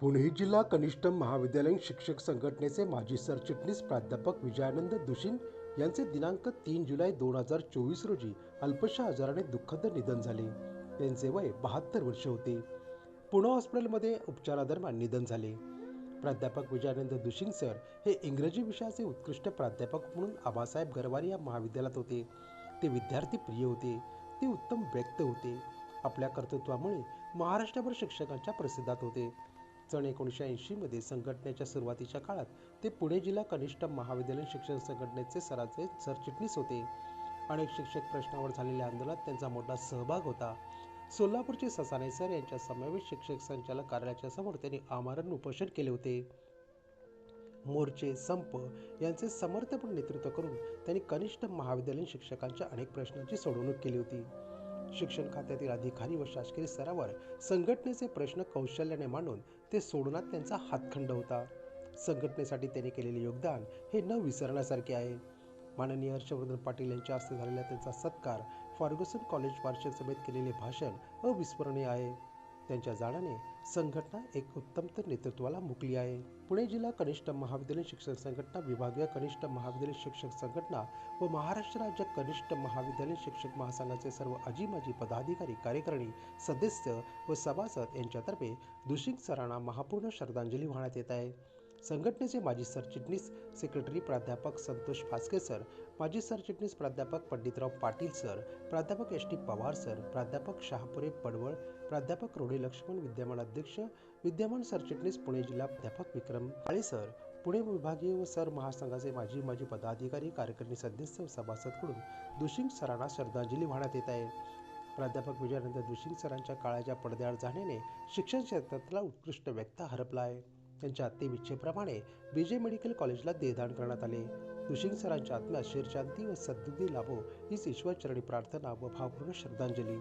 पुणे जिल्हा कनिष्ठ महाविद्यालयीन शिक्षक संघटनेचे माजी सरचिटणीस प्राध्यापक विजयानंद दुशिन यांचे दिनांक तीन जुलै दोन हजार चोवीस रोजी अल्पशा आजाराने दुःखद निधन झाले. त्यांचे वय बहात्तर वर्ष होते. पुणे हॉस्पिटलमध्ये उपचारादरम्यान निधन झाले. प्राध्यापक विजयानंद दुशिंग सर हे इंग्रजी विषयाचे उत्कृष्ट प्राध्यापक म्हणून आबासाहेब गरवारे या महाविद्यालयात होते. ते विद्यार्थी प्रिय होते. ते उत्तम व्यक्त होते. आपल्या कर्तृत्वामुळे महाराष्ट्रभर शिक्षकांच्या प्रसिद्धात होते. सन एकोणीसशे ऐंशीमध्ये संघटनेच्या सुरुवातीच्या काळात ते पुणे जिल्हा कनिष्ठ महाविद्यालयीन शिक्षक संघटनेचे सराचे सरचिटणीस होते. अनेक शिक्षक प्रश्नावर झालेल्या आंदोलनात त्यांचा मोठा सहभाग होता. सोलापूरचे ससाने सर यांच्या समावेश शिक्षक संचालक कार्यालयाच्या समोर त्यांनी आमरण उपोषण केले होते. मोर्चे संप यांचे समर्थपण नेतृत्व करून त्यांनी कनिष्ठ महाविद्यालयीन शिक्षकांच्या अनेक प्रश्नांची सोडवणूक केली होती. शिक्षण खात्यातील अधिकारी व शासकीय स्तरावर संघटनेचे प्रश्न कौशल्याने मांडून ते सोडवण्यात त्यांचा हातखंड होता. संघटनेसाठी त्यांनी केलेले योगदान हे न विसरण्यासारखे आहे. माननीय हर्षवर्धन पाटील यांच्या हस्ते झालेला त्यांचा सत्कार फर्ग्युसन कॉलेज वार्षिक सभेत केलेले भाषण अविस्मरणीय आहे. त्यांच्या जाण्याने संघटना एक उत्तम नेतृत्वाला मुकली आहे. पुणे जिल्हा कनिष्ठ महाविद्यालयीन शिक्षण संघटना विभागीय कनिष्ठ महाविद्यालयीन शिक्षक संघटना व महाराष्ट्र राज्य कनिष्ठ महाविद्यालयीन शिक्षक महासंघाचे सर्व आजी माजी पदाधिकारी कार्यकारिणी सदस्य व सभासद यांच्यातर्फे दुशिंग सरांना महापूर्ण श्रद्धांजली वाहण्यात येत आहे. संघटनेचे माजी सरचिटणीस सेक्रेटरी प्राध्यापक संतोष फास्के सर माजी सरचिटणीस प्राध्यापक पंडितराव पाटील सर प्राध्यापक एस टी पवार सर प्राध्यापक शहापुरे पडवळ प्राध्यापक रोडे लक्ष्मण विद्यमान अध्यक्ष विद्यमान सरचिटणीस पुणे जिल्हा प्राध्यापक विक्रम काळे सर पुणे विभागीय व सर महासंघाचे माजी माजी पदाधिकारी कार्यकारिणी सदस्य व सभासदकडून दुशिंग सरांना श्रद्धांजली वाहण्यात येत आहे. प्राध्यापक विजयानंद दुशिंग सरांच्या काळाच्या पडद्याआड जाण्याने शिक्षण क्षेत्रातला उत्कृष्ट व्यक्ता हरपला आहे. त्यांच्या अंत्यविच्छेप्रमाणे विजय मेडिकल कॉलेजला देहदान करण्यात आले. दुशिंग सरांच्या आत्म्यात शिरशांती व सद्बुद्धी लाभो हीच ईश्वरचरणी प्रार्थना व भावपूर्ण श्रद्धांजली.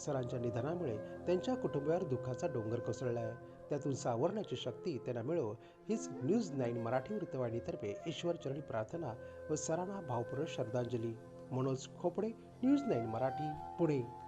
सरांच्या निधनामुळे त्यांच्या कुटुंबावर दुःखाचा डोंगर कोसळला आहे त्यातून सावरण्याची शक्ती त्यांना मिळो हीच न्यूज नाईन मराठी वृत्तवाहिनीतर्फे ईश्वरचरणी प्रार्थना व सरांना भावपूर्ण श्रद्धांजली. Manoj Khopde news nine Marathi Pune.